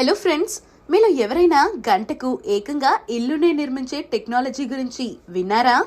Hello friends మీలో ఎవరైనా గంటకు ఏకంగా ఇల్లునే నిర్మించే టెక్నాలజీ గురించి విన్నారా?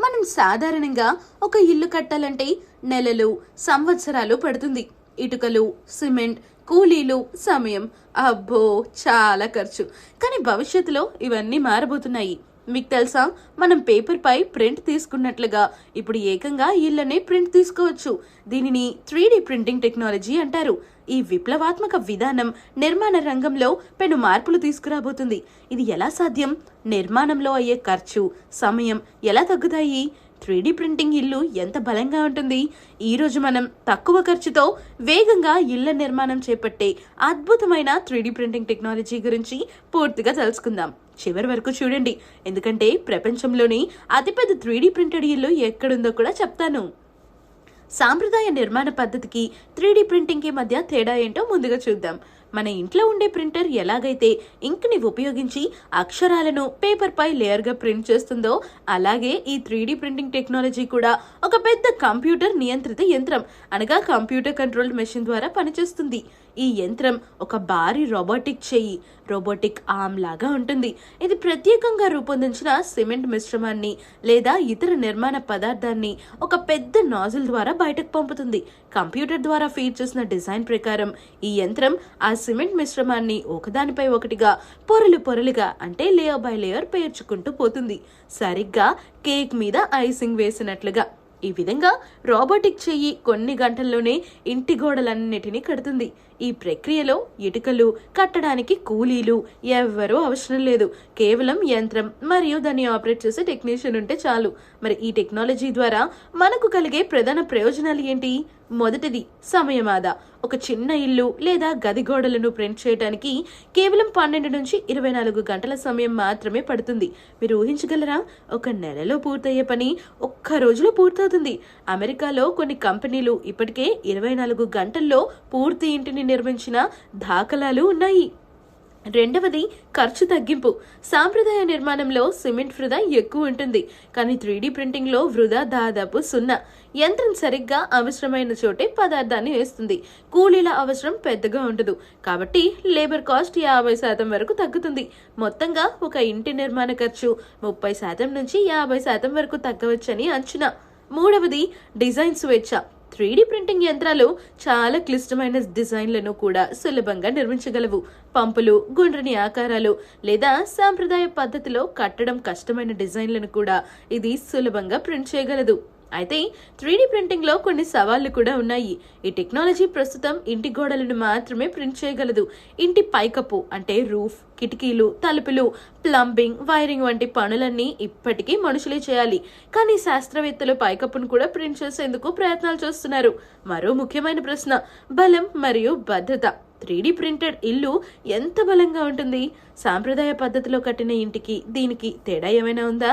మనం సాధారణంగా ఒక ఇల్లు కట్టాలంటే నెలలు సంవత్సరాలు పడుతుంది. ఇటుకలు సిమెంట్ కూలీలు సమయం. అబ్బో చాలా ఖర్చు. కానీ భవిష్యత్తులో ఇవన్నీ మారబోతున్నాయి. మీకు తెలుసా? మనం పేపర్ పై ప్రింట్ తీసుకున్నట్లుగా. ఇప్పుడు ఏకంగా ఇళ్ళనే ప్రింట్ తీసుకోవచ్చు. దీనిని త్రీ ప్రింటింగ్ టెక్నాలజీ అంటారు. ఈ విప్లవాత్మక విధానం నిర్మాణ రంగంలో పెను మార్పులు తీసుకురాబోతుంది. ఇది ఎలా సాధ్యం? నిర్మాణంలో అయ్యే ఖర్చు సమయం ఎలా తగ్గుతాయి? త్రీ ప్రింటింగ్ ఇల్లు ఎంత బలంగా ఉంటుంది? ఈ రోజు మనం తక్కువ ఖర్చుతో వేగంగా ఇళ్ళ నిర్మాణం చేపట్టే అద్భుతమైన త్రీ ప్రింటింగ్ టెక్నాలజీ గురించి పూర్తిగా తెలుసుకుందాం. చివరి వరకు చూడండి. ఎందుకంటే ప్రపంచంలోని అతిపెద్ద త్రీ ప్రింటెడ్ ఇల్లు ఎక్కడుందో కూడా చెప్తాను. సాంప్రదాయ నిర్మాణ పద్ధతికి త్రీ ప్రింటింగ్కి మధ్య తేడా ఏంటో ముందుగా చూద్దాం. మన ఇంట్లో ఉండే ప్రింటర్ ఎలాగైతే ఇంక్ని ఉపయోగించి అక్షరాలను పేపర్పై లేయర్గా ప్రింట్ చేస్తుందో అలాగే ఈ త్రీ ప్రింటింగ్ టెక్నాలజీ కూడా ఒక పెద్ద కంప్యూటర్ నియంత్రిత యంత్రం అనగా కంప్యూటర్ కంట్రోల్డ్ మెషిన్ ద్వారా పనిచేస్తుంది. ఈ యంత్రం ఒక భారీ రోబోటిక్ చెయ్యి రోబోటిక్ ఆమ్ లాగా ఉంటుంది. ఇది ప్రత్యేకంగా రూపొందించిన సిమెంట్ మిశ్రమాన్ని లేదా ఇతర నిర్మాణ పదార్థాన్ని ఒక పెద్ద నాజిల్ ద్వారా బయటకు పంపుతుంది. కంప్యూటర్ ద్వారా ఫీడ్ చేసిన డిజైన్ ప్రకారం ఈ యంత్రం ఆ సిమెంట్ మిశ్రమాన్ని ఒకదానిపై ఒకటిగా పొరలు పొరలుగా అంటే లేయర్ బై లేయర్ పేర్చుకుంటూ పోతుంది. సరిగ్గా కేక్ మీద ఐసింగ్ వేసినట్లుగా. ఈ విధంగా రోబోటిక్ చెయ్యి కొన్ని గంటల్లోనే ఇంటి గోడలన్నిటినీ కడుతుంది. ఈ ప్రక్రియలో ఇటుకలు కట్టడానికి కూలీలు ఎవ్వరూ అవసరం లేదు. కేవలం యంత్రం మరియు దాన్ని ఆపరేట్ చేసే టెక్నీషియన్ ఉంటే చాలు. మరి ఈ టెక్నాలజీ ద్వారా మనకు కలిగే ప్రధాన ప్రయోజనాలు ఏంటి? మొదటిది సమయం ఆదా ఒక చిన్న ఇల్లు లేదా గది గోడలను ప్రింట్ చేయడానికి కేవలం పన్నెండు నుంచి ఇరవై నాలుగు గంటల సమయం మాత్రమే పడుతుంది. మీరు ఊహించగలరా? ఒక నెలలో పూర్తయ్యే పని ఒక్క రోజులో పూర్తవుతుంది. అమెరికాలో కొన్ని కంపెనీలు ఇప్పటికే ఇరవై నాలుగు గంటల్లో పూర్తి ఇంటిని నిర్మించిన దాఖలాలు ఉన్నాయి. రెండవది ఖర్చు తగ్గింపు. సాంప్రదాయ నిర్మాణంలో సిమెంట్ వృధా ఎక్కువ ఉంటుంది. కానీ త్రీడీ ప్రింటింగ్లో వృధా దాదాపు సున్నా. యంత్రం సరిగ్గా అవసరమైన చోటే పదార్థాన్ని వేస్తుంది. కూలీల అవసరం పెద్దగా ఉండదు. కాబట్టి లేబర్ కాస్ట్ యాభై శాతం వరకు తగ్గుతుంది. మొత్తంగా ఒక ఇంటి నిర్మాణ ఖర్చు ముప్పై శాతం నుంచి యాభై శాతం వరకు తగ్గవచ్చని అంచనా. మూడవది డిజైన్ స్వేచ్ఛ. త్రీ ప్రింటింగ్ యంత్రాలు చాలా క్లిష్టమైన డిజైన్లను కూడా సులభంగా నిర్మించగలవు. పంపులు గుండ్రని ఆకారాలు లేదా సాంప్రదాయ పద్ధతిలో కట్టడం కష్టమైన డిజైన్లను కూడా ఇది సులభంగా ప్రింట్ చేయగలదు. అయితే త్రీడీ ప్రింటింగ్లో కొన్ని సవాళ్ళు కూడా ఉన్నాయి. ఈ టెక్నాలజీ ప్రస్తుతం ఇంటి గోడలను మాత్రమే ప్రింట్ చేయగలదు. ఇంటి పైకప్పు అంటే రూఫ్ కిటికీలు తలుపులు ప్లంబింగ్ వైరింగ్ వంటి పనులన్నీ ఇప్పటికీ మనుషులే చేయాలి. కానీ శాస్త్రవేత్తలు పైకప్పును కూడా ప్రింట్ చేసేందుకు ప్రయత్నాలు చేస్తున్నారు. మరో ముఖ్యమైన ప్రశ్న బలం మరియు భద్రత. త్రీడీ ప్రింటెడ్ ఇల్లు ఎంత బలంగా ఉంటుంది? సాంప్రదాయ పద్ధతిలో కట్టిన ఇంటికి దీనికి తేడా ఏమైనా ఉందా?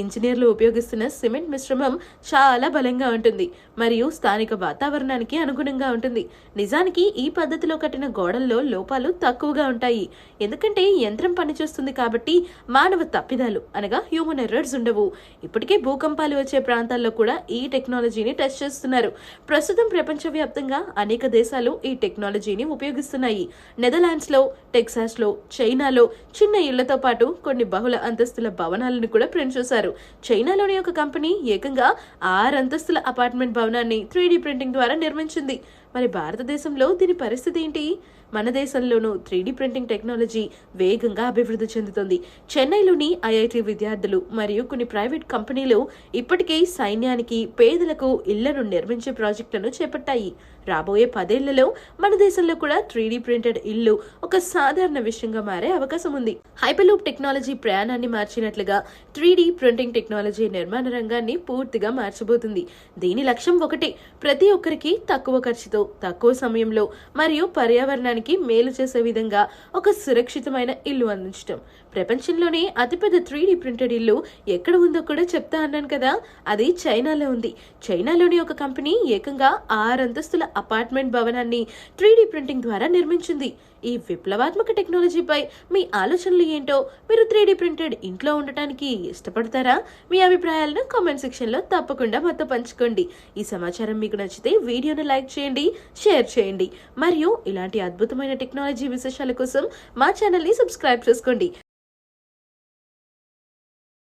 ఇంజనీర్లు ఉపయోగిస్తున్న సిమెంట్ మిశ్రమం చాలా బలంగా ఉంటుంది మరియు స్థానిక వాతావరణానికి అనుగుణంగా ఉంటుంది. నిజానికి ఈ పద్ధతిలో కట్టిన గోడల్లో లోపాలు తక్కువగా ఉంటాయి. ఎందుకంటే యంత్రం పనిచేస్తుంది కాబట్టి మానవ తప్పిదాలు అనగా హ్యూమన్ ఎర్రర్స్ ఉండవు. ఇప్పటికే భూకంపాలు వచ్చే ప్రాంతాల్లో కూడా ఈ టెక్నాలజీని టెస్ట్ చేస్తున్నారు. ప్రస్తుతం ప్రపంచవ్యాప్తంగా అనేక దేశాలు ఈ టెక్నాలజీని ఉపయోగిస్తున్నాయి. నెదర్లాండ్స్లో టెక్సాస్లో చైనాలో చిన్న ఇళ్ళతో పాటు కొన్ని బహుళ అంతస్తుల భవనాలను కూడా ప్రింట్ చేశారు. చైనాలోని ఒక కంపెనీ ఏకంగా ఆరు అంతస్తుల అపార్ట్మెంట్ భవనాన్ని త్రీ ప్రింటింగ్ ద్వారా నిర్మించింది. మరి భారతదేశంలో దీని పరిస్థితి ఏంటి? మన దేశంలోనూ త్రీ ప్రింటింగ్ టెక్నాలజీ వేగంగా అభివృద్ధి చెందుతుంది. చెన్నైలోని ఐఐటి విద్యార్థులు మరియు కొన్ని ప్రైవేట్ కంపెనీలు ఇప్పటికే సైన్యానికి పేదలకు ఇళ్ళను నిర్మించే ప్రాజెక్టులను చేపట్టాయి. రాబోయే పదేళ్ళలో మన దేశంలో కూడా త్రీడీ ప్రింటెడ్ ఇల్లు ఒక సాధారణ విషయంగా మారే అవకాశం ఉంది. హైపర్లూప్ టెక్నాలజీ ప్రయాణాన్ని మార్చినట్లుగా త్రీడీ ప్రింటింగ్ టెక్నాలజీ నిర్మాణ రంగాన్ని పూర్తిగా మార్చబోతుంది. దీని లక్ష్యం ఒకటే ప్రతి ఒక్కరికి తక్కువ ఖర్చుతో తక్కువ సమయంలో మరియు పర్యావరణానికి మేలు చేసే విధంగా ఒక సురక్షితమైన ఇల్లు అందించడం ప్రపంచంలోనే అతిపెద్ద త్రీ ప్రింటెడ్ ఇల్లు ఎక్కడ ఉందో కూడా చెప్తా అన్నాను కదా. అది చైనాలో ఉంది. చైనాలోని ఒక కంపెనీ ఏకంగా ఆరంతస్తుల అపార్ట్మెంట్ భవనాన్ని త్రీ ప్రింటింగ్ ద్వారా నిర్మించింది. ఈ విప్లవాత్మక టెక్నాలజీపై మీ ఆలోచనలు ఏంటో మీరు త్రీ ప్రింటెడ్ ఇంట్లో ఉండటానికి ఇష్టపడతారా? మీ అభిప్రాయాలను కామెంట్ సెక్షన్లో తప్పకుండా మాతో పంచుకోండి. ఈ సమాచారం మీకు నచ్చితే వీడియోను లైక్ చేయండి షేర్ చేయండి. మరియు ఇలాంటి అద్భుతమైన టెక్నాలజీ విశేషాల కోసం మా ఛానల్ని సబ్స్క్రైబ్ చేసుకోండి.